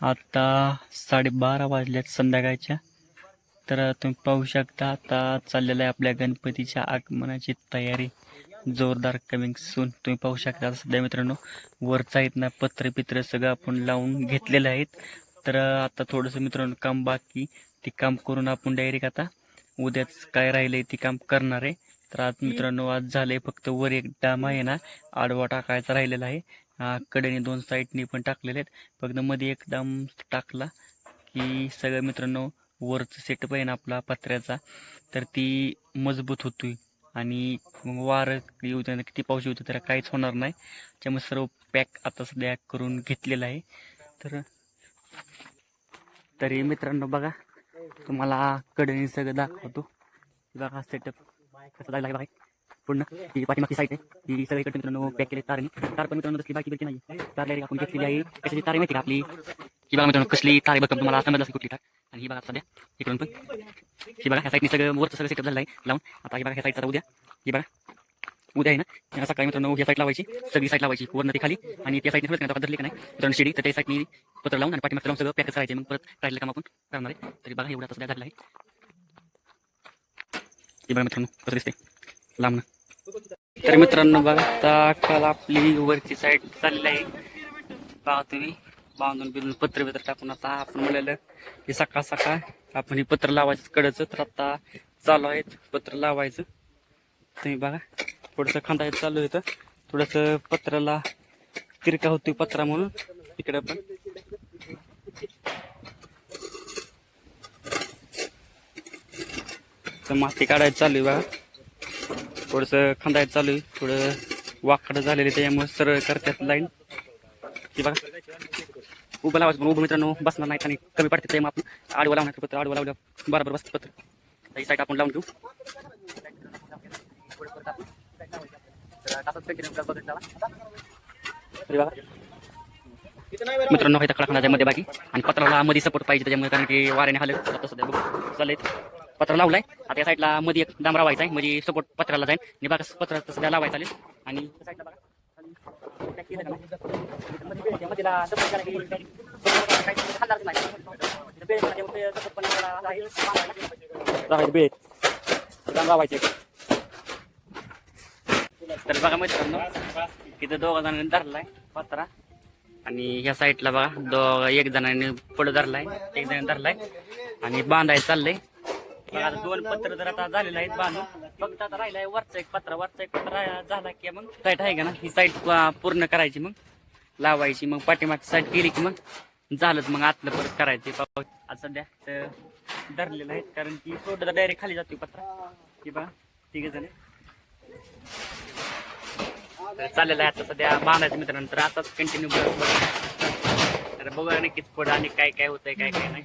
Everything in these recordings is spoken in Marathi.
आता साडेबारा वाजल्यात संध्याकाळच्या. तर तुम्ही पाहू शकता आता चाललेलं आहे आपल्या गणपतीच्या आगमनाची तयारी. जोरदार कमिंग सून तुम्ही पाहू शकता सध्या मित्रांनो वरचा आहेत ना पत्र पित्र सगळं आपण लावून घेतलेलं आहेत. तर आता थोडंसं मित्रांनो काम बाकी. ते काम करून आपण डायरेक्ट आता उद्याच काय राहिलंय ते काम करणार आहे. तर आज मित्रांनो आज झालंय फक्त वर एक डामा आहे ना आडवा टाकायचा राहिलेला आहे. कडेने दोन साईडनी पण टाकलेले आहेत. फक्त मध्ये एकदम टाकला की सगळं मित्रांनो वरचं सेटअप आहे ना आपला पत्र्याचा तर ती मजबूत होतोय. आणि मग वारं येऊ त्यानं किती पाऊस येऊ त्याला काहीच होणार नाही. त्यामुळे सर्व पॅक आता सध्या करून घेतलेलं आहे. तर तरी मित्रांनो बघा तुम्हाला कडेने सगळं दाखवतो. बघा सेटअप कसं लागला पूर्ण ही पाठीमागची साईड आहे. ही सगळीकडे मित्रांनो पॅक केले तारने तार पण मित्रांनो कसली बाकी बिलकी नाही तार डायरेक्ट आपण घेतलेली आहे. कशाची तार माहिती का आपली? ही बघा मित्रांनो कसली तार बघा तुम्हाला. समजलं असेल कुठली तार? आणि ही बघा सध्या इकडून पण. ही बघा ह्या साईडने सगळं वरचं सगळं सेटअप झालं आहे. लावून. आता ही बघा ह्या साईडचा उद्या. ही बघा. उद्या आहे ना? सकाळी मित्रांनो ह्या साईड लावायची. सगळी साईड लावायची. वरनं ती खाली. आणि त्या साईडने थोडं धरली का नाही? मित्रांनो शिडी. तर त्या साईडने पत्र लावून आणि पाठीमागचं लावून सगळं पॅक करायचं मग परत राहिलेलं काम आपण करणार आहे. तरी बघा एवढा आता सध्या झालं आहे. हे बघा मित्रांनो कसं दिसते लांब ना. तर मित्रांनो बघा आता काल आपली वरची साईड चालली आहे. पहा तुम्ही बांधून बिंधून पत्र बित्र टाकून आता आपण म्हणलेलं की सकाळ सकाळ आपण हे पत्र लावायचं कडचं. तर आता चालू आहेत पत्र लावायचं. तुम्ही बघा थोडंसं खांदायचं चालू आहे थोडंसं पत्राला तिरका होती पत्रा म्हणून. इकडे पण. तर माती काढायचं चालू आहे बघा. थोडंसं खांदायचं चालू आहे. थोडं वाकडं झालेलं आहे त्यामुळे सरळ करतात लाईन. ती बघा. उभं लावायचं पण उभं मित्रांनो बसणार नाहीत आणि कमी पडते त्यामुळे आपण. आडवं लावण्याचं पत्र आडवं लावलं बरोबर बसतं पत्र. ही साईड आपण लावून घेऊ. मित्रांनो हे तकडा खाण्याच्या मध्ये बाकी आणि पत्राला मध्ये सपोर्ट पाहिजे त्याच्यामुळे कारण की वाऱ्याने हालत आता सध्या बघू पत्र लावलाय. आता या साईडला मध्ये एक डांब लावायचा आहे. म्हणजे सपोर्ट पत्राला जाईल आणि बघा पत्र सध्या लावायचं चालेल आणि साईडला बघा. आहे, आहे, आहे. लावायचं तर बघा मित्रांनो तिथं दोघा जणांनी धरलाय पत्रा. आणि ह्या साईडला बघा दो एक जणांनी पुढे धरलाय एक जणांनी धरलाय. आणि बांधायचं चाललंय. बघा आता दोन पत्र जर आता झालेलं आहेत बांधून फक्त आता राहिलाय वरचा एक पत्रा वरचा एक पत्रा झाला की मग साईट आहे का ना? ही साईट पूर्ण करायची मग लावायची मग पाठीमागची साईट केली की मग झालंच मग आतलं परत करायचं. आता सध्या तर धरलेलं आहे कारण की थोडं डायरेक्ट खाली जाते पत्रा. की बघा तिघ जण. तर चाललेलं आहे आता सध्या बांधायचं मित्रांनो तर आताच कंटिन्यू तर बघा नक्कीच पुढं आणि काय काय होतंय काय काय नाही.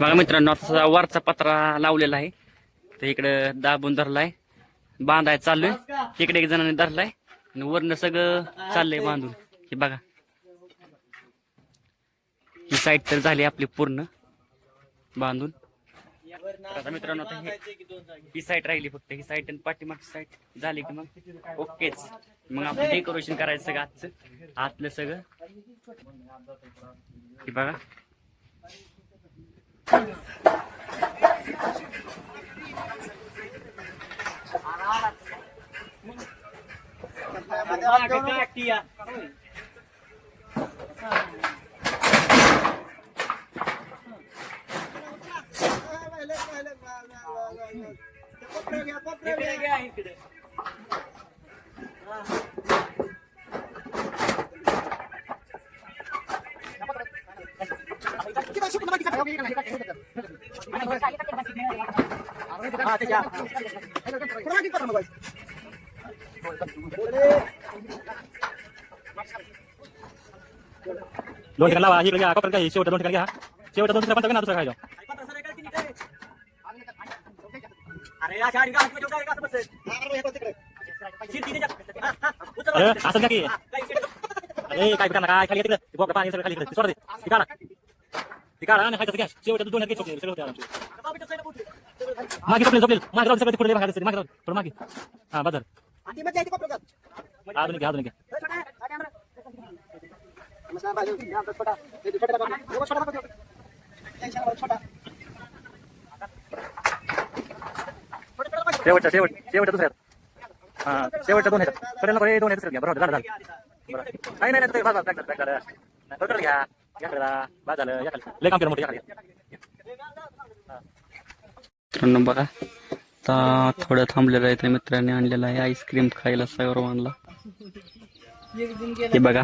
बघा मित्रांनो आता वरचा पत्रा लावलेला आहे. तर इकडं दाबून धरलाय. बांधाय चाललोय. इकडे एक जणांनी धरलाय. आणि वरनं सगळं चाललंय बांधून. हे बघा. ही साईड तर झाली आपली पूर्ण. बांधून. आता मित्रांनो आता ही साईड राहिली फक्त. ही साईड आणि पाठीमागची साईड झाली की मग ओकेच. मग आपलं डेकोरेशन करायचं सगळं आजचं. आतलं सगळं. हे बघा. दोन ठिकाण लावा इकडे घ्या कोपऱ्यात घ्या शेवटच्या दोन ठिकाण घ्या शेवटच्या दोन ठिकाण पंचा दुसरा खायचा अरे या गाडी गाडी ठेवू काय का बसेल अरे असं द्या की. अरे काय करणार काय खाली येते ते बोकडं पाणी सगळं खाली येतं. ते सोडा ते. ते काढा ते काढा आणि खायचं गॅस शेवटचं दोन हात सगळं होते आरामशीर. मागे झोपले झोपले. मागे जाऊन सगळं ते पुढे मागे दिसते. मागे जाऊन. थोडं मागे. हा बाजार अजून घ्या अजून घ्या शेवटच्या शेवट शेवटच्या दुसऱ्यात. हा शेवटच्या दोन ह्याच्यात. कडेला बरे दोन ह्याच्यात घ्या. बरोबर झालं झालं. बरं. नाही नाही नाही ते बस बस बस बरोबर घ्या. या कडेला. बस झालं या खाली. लय काम केलं मोठं या खाली. मित्रांनो बघा आता थोडं थांबलेलं आहे त्या मित्राने आणलेलं आहे आईस्क्रीम खायला सर्वांना हे बघा.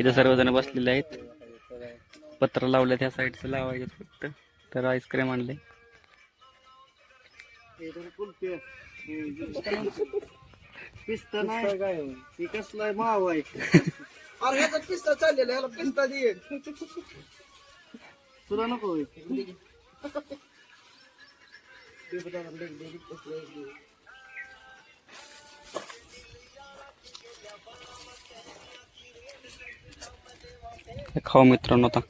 इथे सर्वजण बसलेले आहेत. पत्र लावलं त्या साईडचं लावायचं फक्त. तर आईस्क्रीम आणले. पिस्ता नाही. ती कसलाय माव आहे? अरे ह्याचा पिस्ता चाललेला ह्याला पिस्ता दे. तुला नको होय. हे खाऊ मित्रांनो आता.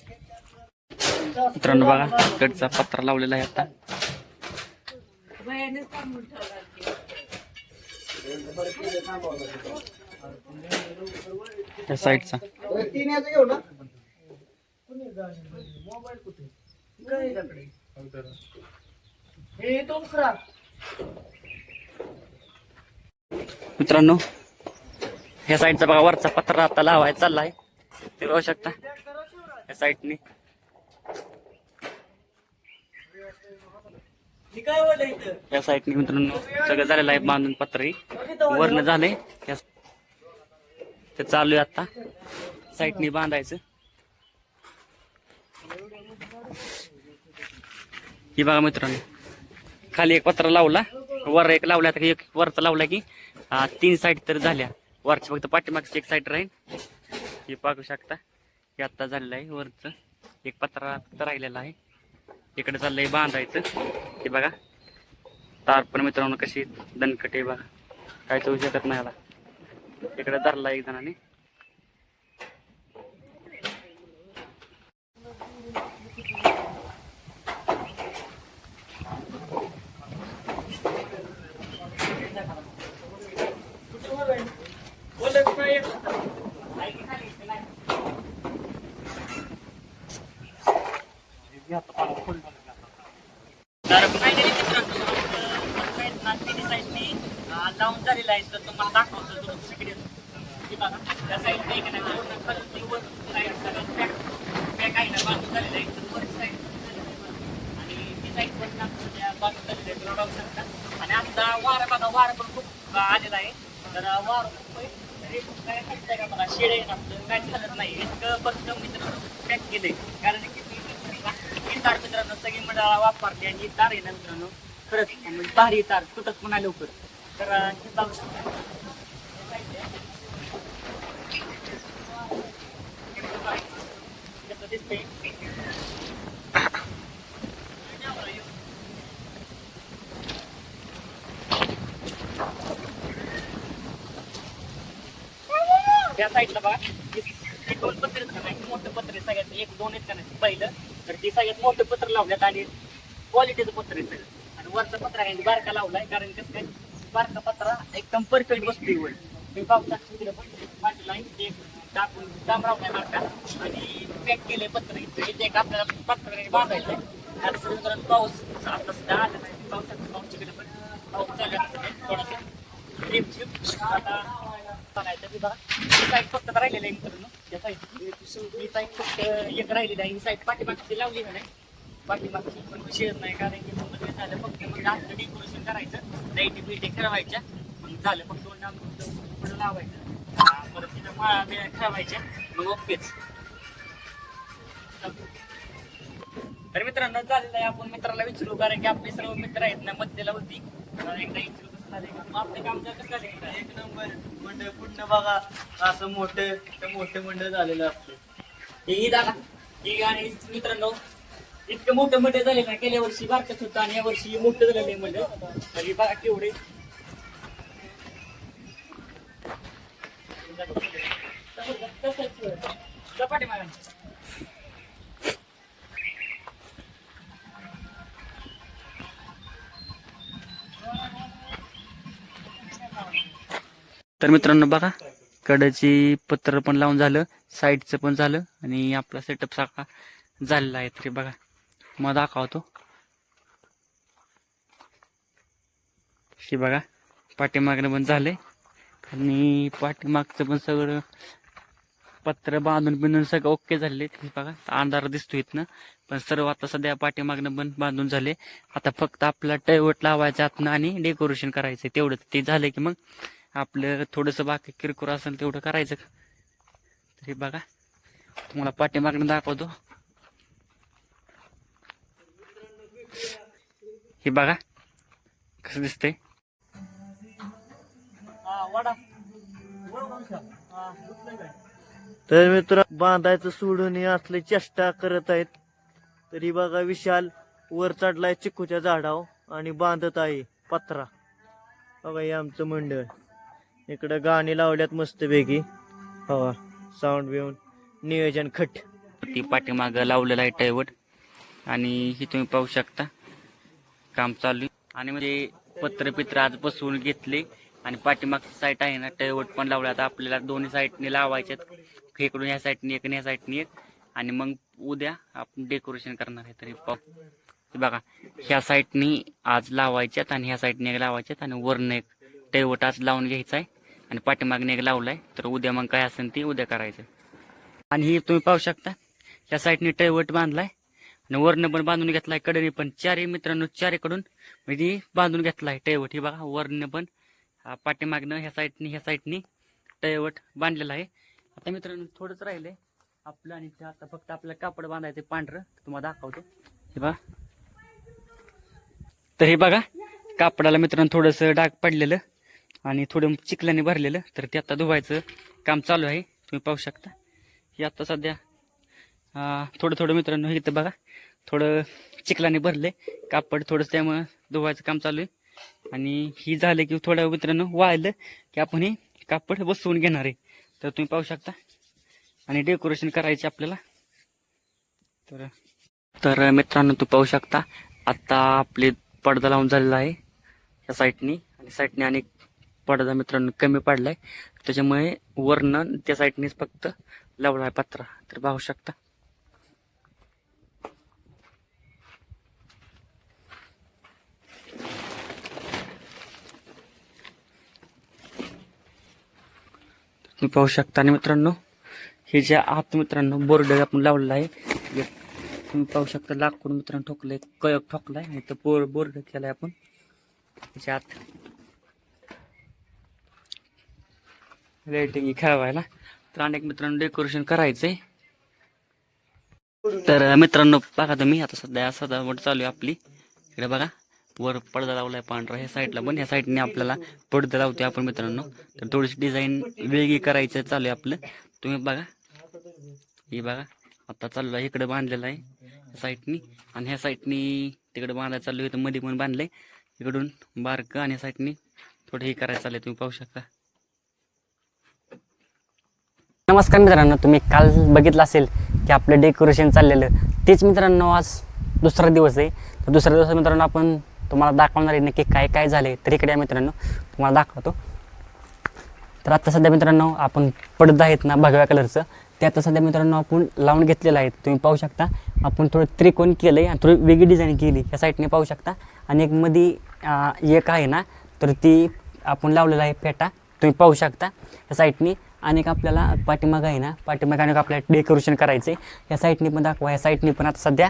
मित्रांनो बघा इकडचा पत्रा लावलेला आहे आता. त्या साईडचा. अरे तीन याचं घेऊ ना हे तो खरा मित्रांनो ह्या साईडचा बघा वरचा पत्रा आता लावायचा चाललाय. ते बघू शकता. या साईडने. या साईडने मित्रांनो सगळं झालेलं आहे बांधून पत्रही वरण झालंय ते चालू आहे आता. साईडने बांधायचं. ही बघा मित्रांनो खाली एक पत्रा लावला. वर एक लावला आता एक वरचा लावला की तीन साईड तर झाल्या. वरची फक्त पाठीमागची एक साईड राहील. हे पाहू शकता. हे आता झालेलं आहे वरचं. एक पत्रा फक्त राहिलेला आहे. इकडे चाललंय बांधायचं. हे बघा. तार पण मित्रांनो कशी दणकट आहे बघा. काय होऊ शकत नाही आला इकडे धरला एक जणाने. तर तुम्हाला दाखवतो तो तिकडे हे बघा त्या साईडने एक नाही पूर्ण खालती वर साईड सगळं पॅक पॅक आहे ना बाजू झालेलं आहे. तर वर साईड आणि ती साईड पण नागपूरच्या म्हणजे बाजू झालेली आहे तुला बघू शकता आणि आता वारं बघा वारं पण खूप आलेला आहे. तर वार खूप तरी पण काय सांगताय का बघा शेड आहे ना काय झालं नाही. इतकं फक्त मित्रांनो पॅक केलंय. कारण की ही तार मित्रांनो सगळी मंडळाला वापरते आणि ही तार आहे ना मित्रांनो खरंच म्हणजे भारी तार तुटत म्हणा लवकर. तर अं, ही बघू त्या साईडला बघा हे दोन पत्र नाही मोठं पत्र आहे सगळ्यात एक दोन आहेत का नाही पहिलं तर ती सगळ्यात मोठं पत्र लावल्यात आणि क्वालिटीचं पत्र आहे सगळं. आणि वरचं पत्र आहे बारका लावलाय कारण कसं काय? बारका पत्रा एकदम परफेक्ट बसतोय वर ते पावसात तिकडे पण पाठीला ते टाकून नाही बारका आणि पॅक केलंय पत्र इथं. इथे एक आपल्याला पत्र बांधायचंय आहे समुद्रात पाऊस. आता सध्या आला नाही पावसात पाऊस तिकडे पण पाऊस चालू आहे. थोडासा झिप झिप आता बघायचं की बघा. ही साईड फक्त राहिलेलं आहे मित्रांनो. त्या साईड ही साईड फक्त एक राहिलेली आहे. ही साईड पाठीमागची लावली नाही पाठीमागची पण विषयच नाही कारण की मग झालं फक्त मग आतलं डेकोरेशन करायचं लाईटी बिटी खेळवायच्या मग झालं फक्त दोन पुढं लावायचं. परत तिथं माळा बिळा खेळवायच्या मग ओकेच. तर मित्रांनो झालेलं आहे आपण मित्राला विचारू कारण की आपले सर्व मित्र आहेत ना मध्यला होती. एकदा विचारू आपलं काम जर कसं झालंय? एक नंबर मंडळ पूर्ण बघा असं मोठं मोठे मंडळ झालेलं असतं. ही दादा ही आणि मित्रांनो इतकं मोठं मोठे झाले ना गेल्या वर्षी बारकत होतं आणि या वर्षी मोठं झालं नाही म्हणलं. तरी बघा केवढे तर मित्रांनो बघा कडची पत्र पण लावून झालं साईडचं पण झालं आणि आपला सेटअप सारखा झालेला आहे तरी बघा. मग दाखवतो. हे बघा पाठीमागणं पण झालंय. आणि पाठीमागचं पण सगळं पत्र बांधून बिंधून सगळं ओके झाले हे बघा अंधार दिसतो इथनं. पण सर्व आता सध्या पाठीमागनं पण बांधून झाले आता फक्त आपला टयवट लावायचं आतनं आणि डेकोरेशन करायचं तेवढं ते झालं की मग आपलं थोडंसं बाकी किरकोळ असेल तेवढं करायचं तरी बघा तुम्हाला पाठीमागनं दाखवतो. हे बघा कसं दिसतंय. तर मित्र बांधायचं सोडून असले चेष्टा करत आहेत. तरी बघा विशाल वर चढलाय चिकूच्या झाडावर आणि बांधत आहे पत्रा. बघा हे आमचं मंडळ. इकडं गाणी लावल्यात मस्तपैकी. हवा साऊंड बिऊन नियोजन खट. ती पाठीमाग लावलेलं आहे टैवट आणि ही तुम्ही पाहू शकता. काम चालू आहे. आणि म्हणजे पत्र पित्र आज बसवून घेतले. आणि पाठीमागची साईट आहे ना टयवट पण लावलं. आता आपल्याला दोन्ही साईडने लावायच्यात. इकडून ह्या साईडने एक आणि ह्या साईडने एक. आणि मग उद्या आपण डेकोरेशन करणार आहे. तरी पाहू. बघा ह्या साईडनी आज लावायच्यात आणि ह्या साईडने एक लावायच्यात. आणि वरनं एक टयवट आज लावून घ्यायचा आहे. आणि पाठीमागने एक लावलाय. तर उद्या मग काय असेल ते उद्या करायचं. आणि ही तुम्ही पाहू शकता. ह्या साईडने टयवट बांधलाय. आणि वरनं पण बांधून घेतलाय कडेने पण चारही मित्रांनो चारीकडून म्हणजे बांधून घेतलाय टयवट हे बघा वरनं पण हा पाठीमागनं ह्या साईडनी ह्या साईडनी टयवट बांधलेला आहे. आता मित्रांनो थोडंच राहिलंय आपलं आणि ते आता फक्त आपलं कापड बांधायचं पांढरं. तुम्हाला दाखवतो. हे बघा. तर हे बघा कापडाला मित्रांनो थोडंसं डाग पडलेलं आणि थोडं चिखलाने भरलेलं. तर ते आता धुवायचं काम चालू आहे. तुम्ही पाहू शकता. हे आता सध्या थोडं थोडं मित्रांनो हे इथं बघा. थोडं चिखलाने भरले. कापड थोडंसं त्यामुळं धुवायचं काम चालू आहे. आणि ही झालं की थोडं मित्रांनो वाळलं की आपण हे कापड बसवून घेणार आहे. तर तुम्ही पाहू शकता. आणि डेकोरेशन करायचे आपल्याला. तर तर मित्रांनो तू पाहू शकता. आता आपले पडदा लावून झालेला आहे या साईडनी. आणि साईडने अनेक पडदा मित्रांनो कमी पडलाय. त्याच्यामुळे वर्णन त्या साईडनेच फक्त लावला आहे पत्रा. तर पाहू शकता. तुम्ही पाहू शकता. आणि मित्रांनो हे जे आत मित्रांनो बोर्ड आपण लावलेला आहे तुम्ही पाहू शकता. लाकूड मित्रांनो ठोकलंय कळक ठोकलाय. आणि तर बोर्ड बोर्ड केलाय आपण. त्याच्या आत. लाइटिंग खेळवायला तर अनेक मित्रांनो डेकोरेशन करायचंय. तर मित्रांनो बघा तुम्ही आता सध्या सजावट चालू आहे आपली. इकडे बघा. वर पडदा लावलाय पांढरा ह्या साईडला पण ह्या साईडने आपल्याला पडदा लावतोय आपण मित्रांनो. तर थोडीशी डिझाईन वेगळी करायचं चालू आहे आपलं. तुम्ही बघा. हे बघा. आता चालू आहे इकडे बांधलेलं आहे. ह्या साईडनी आणि ह्या साईडनी तिकडे बांधायला चालू आहे तर मध्ये पण बांधलंय. इकडून बारकं आणि ह्या साईडनी थोडं हे करायचं चाललंय तुम्ही पाहू शकता. नमस्कार मित्रांनो तुम्ही काल बघितलं असेल की आपलं डेकोरेशन चाललेलं. तेच मित्रांनो आज दुसरा दिवस आहे. तर दुसऱ्या दिवसात मित्रांनो आपण तुम्हाला दाखवणार आहे नक्की काय काय झाले तर इकडे मित्रांनो तुम्हाला दाखवतो. तर आता सध्या मित्रांनो आपण पडदा आहेत ना भगव्या कलरचं. ते आता सध्या मित्रांनो आपण लावून घेतलेलं आहे. तुम्ही पाहू शकता आपण थोडं त्रिकोण केलं आहे आणि थोडी वेगळी डिझाईन केली. ह्या साईडने पाहू शकता. आणि एक मध्ये एक आहे ना तर ती आपण लावलेला आहे फेटा. तुम्ही पाहू शकता. ह्या साईडनी अनेक आपल्याला पाठीमाग आहे ना पाठीमाग अनेक आपल्याला डेकोरेशन करायचं आहे या साईडनी पण दाखवा. या साईडनी पण आता सध्या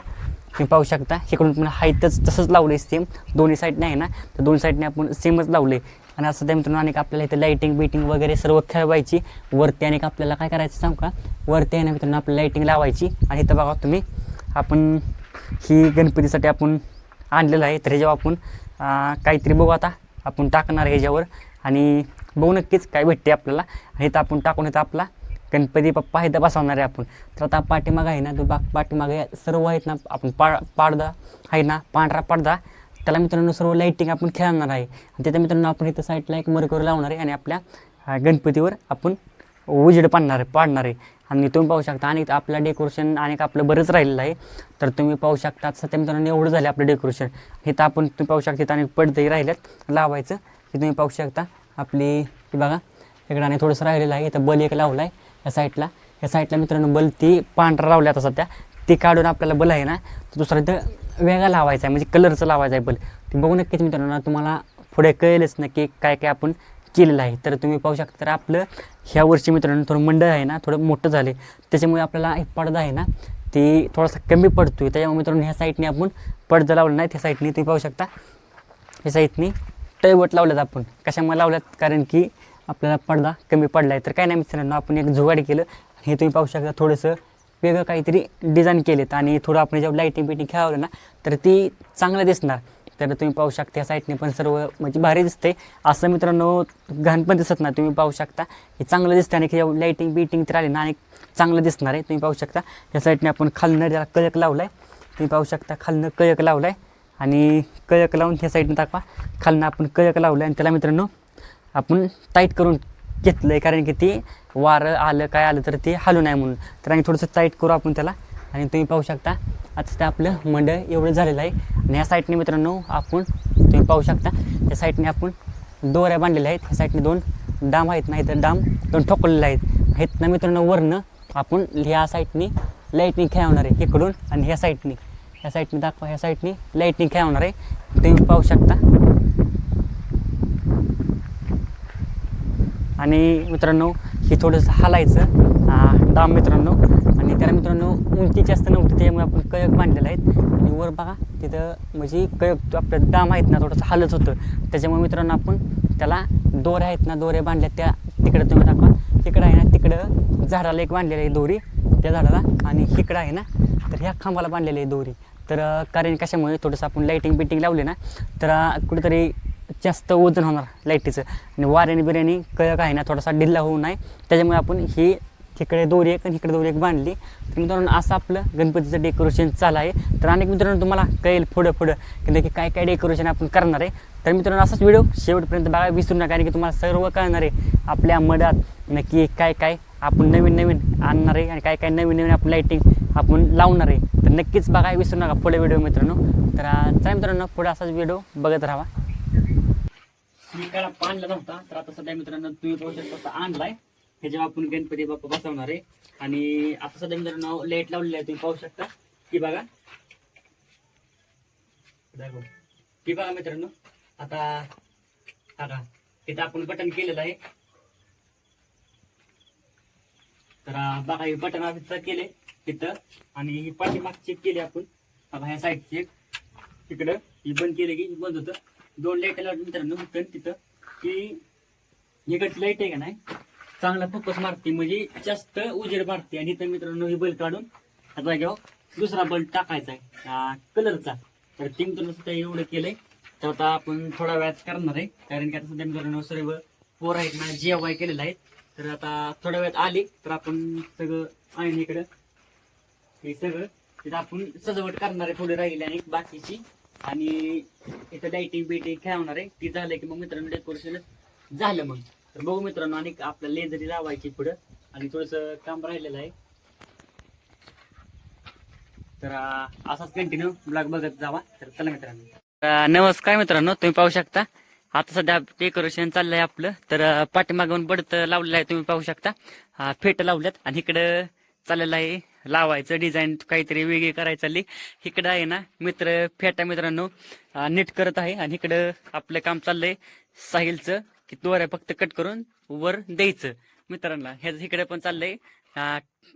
तुम्ही पाहू शकता. इकडून पण हाईतच तसंच लावलं आहे सेम दोन्ही साईडने आहे ना? तर दोन्ही साईडने आपण सेमच लावले आणि असं त्या मित्रांनो अनेक आपल्याला इथं लाईटिंग बिटिंग वगैरे सर्व खेळवायची. वरती अनेक आपल्याला काय करायचं सांगू का? वरती आहे ना मित्रांनो आपल्याला लाईटिंग लावायची. आणि इथं बघा तुम्ही आपण ही गणपतीसाठी आपण आणलेलं आहे. तर ह्याच्यावर आपण काहीतरी बघू आता. आपण टाकणार आहे ह्याच्यावर. आणि बघू नक्कीच काय भेटते आपल्याला. आणि इथं आपण टाकून इथं आपला. गणपती बाप्पा इथं बसवणार आहे आपण. तर आता पाठीमागं आहे ना तो बा पाठीमागे सर्व आहेत ना आपण पा पाडदा आहे ना पांढरा पडदा. त्याला मित्रांनो सर्व लाईटिंग आपण खेळणार आहे. आणि त्याच्या मित्रांनो आपण इथं साईडला एक मरकर लावणार आहे आणि आपल्या गणपतीवर आपण उजेड पाडणार आहे पाडणार आहे. आणि तुम्ही पाहू शकता आणि आपलं डेकोरेशन आणि आपलं बरंच राहिलेलं आहे. तर तुम्ही पाहू शकता सध्या मित्रांनो एवढं झालं आपलं डेकोरेशन इथं आपण तुम्ही पाहू शकता आणि पडदे राहिल्यात लावायचं. हे तुम्ही पाहू शकता आपली बघा इकडं आणि थोडंसं राहिलेलं आहे. इथं बल एक लावला आहे या साईडला. या साईडला मित्रांनो बल ती पांढरा लावल्यात आता सध्या. ती काढून आपल्याला बल आहे ना तो दुसरा इथं वेगळा लावायचा आहे म्हणजे कलरचं लावायचं आहे बल. ते बघू नक्कीच मित्रांनो तुम्हाला पुढे कळेलच की काय काय आपण केलेलं आहे. तर तुम्ही पाहू शकता तर आपलं ह्या वर्षी मित्रांनो थोडं मंडळ आहे ना थोडं मोठं झाले. त्याच्यामुळे आपल्याला एक पडदा आहे ना ती थोडासा कमी पडतोय. त्याच्यामुळे मित्रांनो ह्या साईडने आपण पडदा लावला नाही त्या साईडने तुम्ही पाहू शकता. ह्या साईडने टळवट लावल्यात आपण. कशामुळे लावल्यात? कारण की आपल्याला पडदा कमी पडला आहे तर काय नाही मित्रांनो आपण एक जुगाडी केलं. हे तुम्ही पाहू शकता थोडंसं वेगळं काहीतरी डिझाईन केलेत आणि थोडं आपण जेव्हा लाईटिंग बिटिंग खेळावलं ना तर ती चांगलं दिसणार. तर तुम्ही पाहू शकता या साईडने पण सर्व म्हणजे भारी दिसते असं मित्रांनो घाण पण दिसत नाही तुम्ही पाहू शकता. हे चांगलं दिसतं आणि जेव्हा लाईटिंग बिटिंग तर आली ना आणि चांगलं दिसणार आहे तुम्ही पाहू शकता. या साईडने आपण खालनं त्याला कळक लावला आहे तुम्ही पाहू शकता खालनं कळक लावला आहे आणि कळक लावून ह्या साईडनं दाखवा. खालनं आपण कळक लावलं आणि त्याला मित्रांनो आपण टाईट करून घेतलं आहे कारण की ते वारं आलं काय आलं तर ते हलू नाही म्हणून. तर आणि थोडंसं टाईट करू आपण त्याला. आणि तुम्ही पाहू शकता आता ते आपलं मंडळ एवढं झालेलं आहे. आणि ह्या साईडने मित्रांनो आपण तुम्ही पाहू शकता त्या साईडने आपण दोऱ्या बांधलेल्या आहेत. ह्या साईडने दोन डाम आहेत. नाही तर डाम दोन ठोकलेले आहेत. आहेत ना मित्रांनो वरनं आपण ह्या साईडने लाईटनिंग खेळवणार आहे इकडून आणि ह्या साईडने ह्या साईडने दाखवा ह्या साईडने लाईटनिंग खेळवणार आहे. तुम्ही पाहू शकता. आणि मित्रांनो हे थोडंसं हालायचं. दाम मित्रांनो. आणि त्याला मित्रांनो उंची जास्त नव्हती त्यामुळे आपण कयक बांधलेलं आहेत. आणि वर बघा तिथं म्हणजे कयक आपलं डाम आहेत ना थोडंसं हालत होतं. त्याच्यामुळे मित्रांनो आपण त्याला दोऱ्या आहेत ना दोऱ्या बांधल्या त्या तिकडं तुम्ही दाखवा. तिकडं आहे ना तिकडं झाडाला एक बांधलेली आहे दोरी त्या झाडाला. आणि इकडं आहे ना तर ह्या खांबाला बांधलेली आहे दोरी. तर कारण कशामुळे थोडंसं आपण लाईटिंग बिटिंग लावली ना तर कुठेतरी जास्त वजन होणार लाईटीचं. आणि वाऱ्याने बिर्याणी कळक आहे ना थोडासा ढिल्ला होऊ नये. त्याच्यामुळे आपण ही तिकडे दोरी एक आणि इकडे दोरी एक बांधली. तर मित्रांनो असं आपलं गणपतीचं डेकोरेशन चालू आहे. तर अनेक मित्रांनो तुम्हाला कळेल पुढं पुढं की नक्की काय काय डेकोरेशन आपण करणार आहे. तर मित्रांनो असाच व्हिडिओ शेवटपर्यंत बघा विसरू नका कारण की तुम्हाला सर्व कळणार आहे आपल्या मधात नक्की काय काय आपण नवीन नवीन आणणार आहे आणि काय काय नवीन नवीन आपण लाईटिंग आपण लावणार आहे. तर नक्कीच बघा विसरू नका पुढे व्हिडिओ मित्रांनो. तर चला मित्रांनो पुढे असाच व्हिडिओ बघत राहा. मी काळा आणला नव्हता तर आता सध्या मित्रांनो तुम्ही पाहू शकता आणलाय. ह्याच्यावर आपण गणपती बाप्पा बसवणार आहे. आणि आता सध्या मित्रांनो लाइट लावलेली आहे तुम्ही पाहू शकता. की बघा. की बघा मित्रांनो. आता आता तिथं आपण बटन केलेलं आहे. तर बघा हे बटन आधी केले तिथं आणि ही चेक केली आपण. बघा ह्या साईड चेक तिकडं ही बंद केली की बंद होतं. दोन लाइट लावून मित्रांनो होतं तिथं. की इकडची लाइट आहे का नाही? चांगला फोकस मारते म्हणजे जास्त उजेड मारते. आणि इथं मित्रांनो ही बल्ब काढून आता जागेवर हो. दुसरा बल्ब टाकायचा आहे. कलरचा तर ते मित्रांनो सुद्धा एवढं केलंय. तर आता आपण थोडा वेळात करणार आहे. कारण की आता सध्या मित्रांनो सर्व पोर आहेत ना जेवाय केलेला आहे तर आता थोड्या वेळात आले तर आपण सगळं आहे इकडं हे सगळं तिथं आपण सजावट करणार आहे. पुढे राहिले आणि बाकीची आणि इथं लाईटिंग बिटिंग होणार आहे? ती झालं की मग मित्रांनो डेकोरेशन झालं मग. तर बघू मित्रांनो आणि आपल्या लेझरी लावायची पुढं. आणि थोडस काम राहिलेलं आहे. तर असाच कंटिन्यू ब्लॉग बघत जावा. तर चला मित्रांनो. नमस्कार मित्रांनो तुम्ही पाहू शकता. आता सध्या डेकोरेशन चाललंय आपलं. तर पाठीमागून बडत लावलेलं आहे तुम्ही पाहू शकता. फेट लावल्यात आणि इकडं चाललेलं आहे लावायचं डिझाईन काहीतरी वेगळी करायची चालली. इकडं आहे ना मित्र फेटा मित्रांनो नीट करत आहे. आणि इकडं आपलं काम चाललंय साहिलचं की दोऱ्या फक्त कट करून वर द्यायचं. मित्रांना ह्याच इकडे पण चाललंय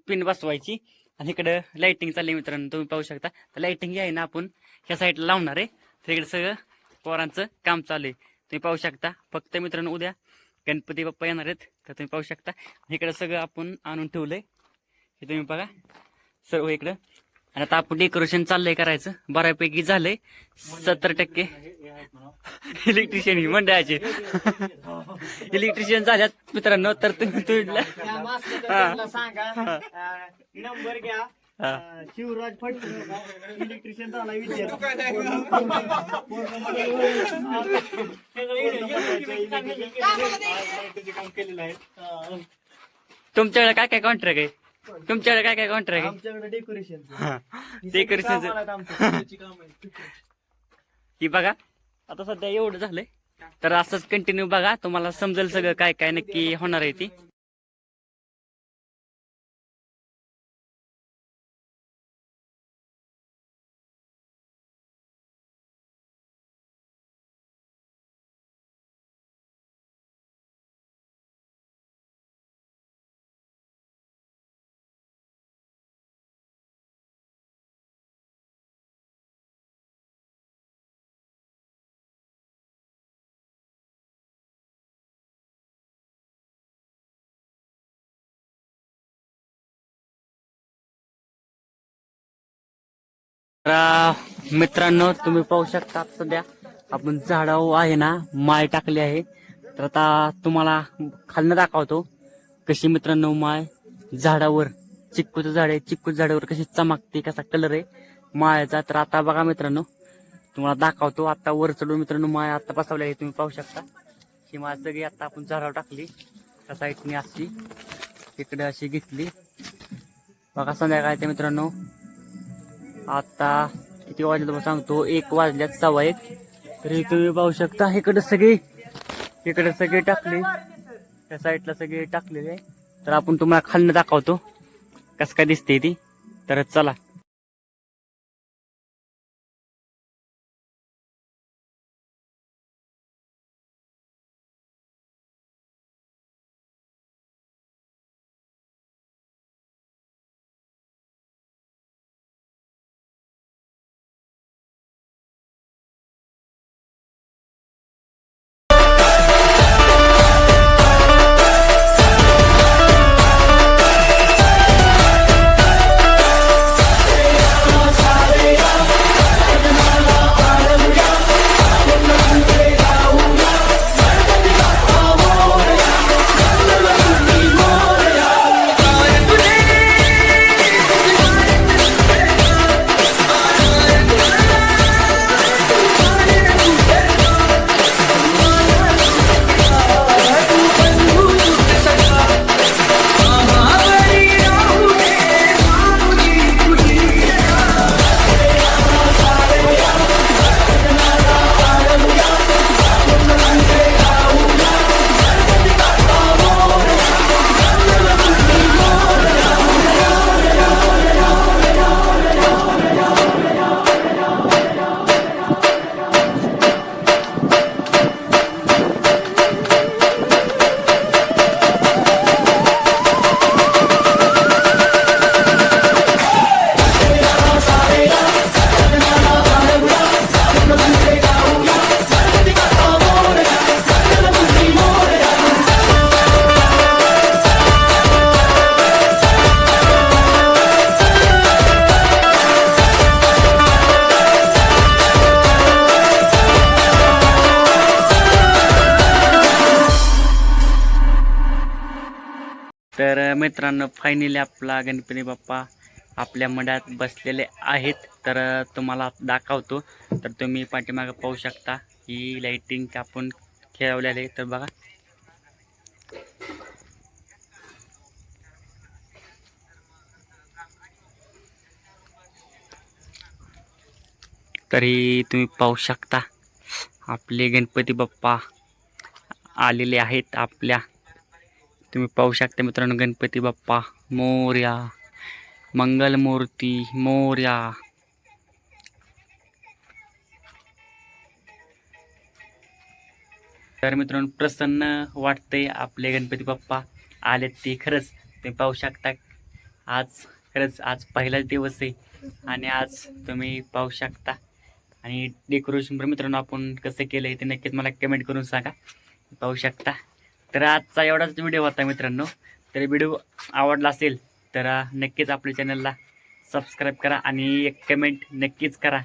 पिन बसवायची. आणि इकडं लाइटिंग चालली मित्रांनो तुम्ही पाहू शकता. तर लाइटिंग आहे ना आपण ह्या साईडला लावणार आहे. तर इकडे सगळं पोरांचं काम चालू आहे तुम्ही पाहू शकता. फक्त मित्रांनो उद्या गणपती बाप्पा येणार आहेत. तर तुम्ही पाहू शकता. इकडे सगळं आपण आणून ठेवलंय. हे तुम्ही बघा. सर्व इकडं. आणि आता आपण डेकोरेशन चाललंय करायचं. बऱ्यापैकी झालंय. सत्तर टक्के. इलेक्ट्रिशियन ही मंडळाचे. इलेक्ट्रिशियन झाल्यात मित्रांनो तर तुम्ही नंबर घ्या. हा. शिवराज इलेक्ट्रिशियन झाला विद्या काम केलेलं आहे तुमच्याकडे काय काय कॉन्ट्रॅक्ट आहे? तुमच्याकडे काय काय कॉन्ट्रॅक्ट आहे? आमच्याकडे डेकोरेशन Decoration. ही बघा आता सध्या एवढं झालंय. तर असंच कंटिन्यू बघा तुम्हाला समजेल सगळं काय काय नक्की होणार आहे ती. तर मित्रांनो तुम्ही पाहू शकता सध्या आपण झाडावर आहे ना माय टाकली आहे. तर आता तुम्हाला खालनं दाखवतो. कशी मित्रांनो माय झाडावर चिक्कूचं झाड आहे. चिक्कू झाडावर कशी चमकते कसा कलर आहे मायाचा. तर आता बघा मित्रांनो तुम्हाला दाखवतो. आता वर चढून मित्रांनो माय आता बसवली आहे. तुम्ही पाहू शकता. ही माय सगळी आता आपण झाडावर टाकली. त्या साईडने अशी इकडे अशी घेतली. बघा संध्याकाळच्या मित्रांनो आता किती वाजले तुम्हाला सांगतो. एक वाजल्यात सव्वा एक. तरी तुम्ही पाहू शकता इकडे सगळे इकडे सगळे टाकले. त्या साईडला सगळे टाकलेले. आहे. तर आपण तुम्हाला खालनं दाखवतो. कसं काय दिसते ती. तर चला. मित्रांनो फायनली आपला गणपती बाप्पा आपल्या मड्यात बसलेले आहेत. तर तुम्हाला दाखवतो. तर तुम्ही पाठीमागे पाहू शकता ही लाइटिंग आपण खेळवलेली आहे. तर बघा. तरी तुम्ही पाहू शकता आपले गणपती बाप्पा आलेले आहेत आपल्या तुम्ही पाहू शकता मित्रांनो गणपती बाप्पा मोर्या मंगलमूर्ती मोर्या. तर मित्रांनो प्रसन्न वाटते आपले गणपती बाप्पा आलेत ते खरंच. तुम्ही पाहू शकता आज खरंच आज पहिलाच दिवस आहे आणि आज तुम्ही पाहू शकता. आणि डेकोरेशन पण मित्रांनो आपण कसं केलं आहे ते नक्कीच मला कमेंट करून सांगा. पाहू शकता. तर आजचा एवढाच व्हिडिओ होता मित्रांनो. तर व्हिडिओ आवडला असेल तर नक्कीच आपल्या चॅनलला सबस्क्राईब करा आणि एक कमेंट नक्कीच करा.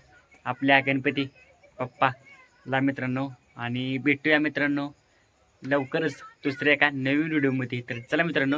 आपल्या गणपती पप्पाला मित्रांनो. आणि भेटूया मित्रांनो लवकरच दुसऱ्या एका नवीन व्हिडिओमध्ये तर चला मित्रांनो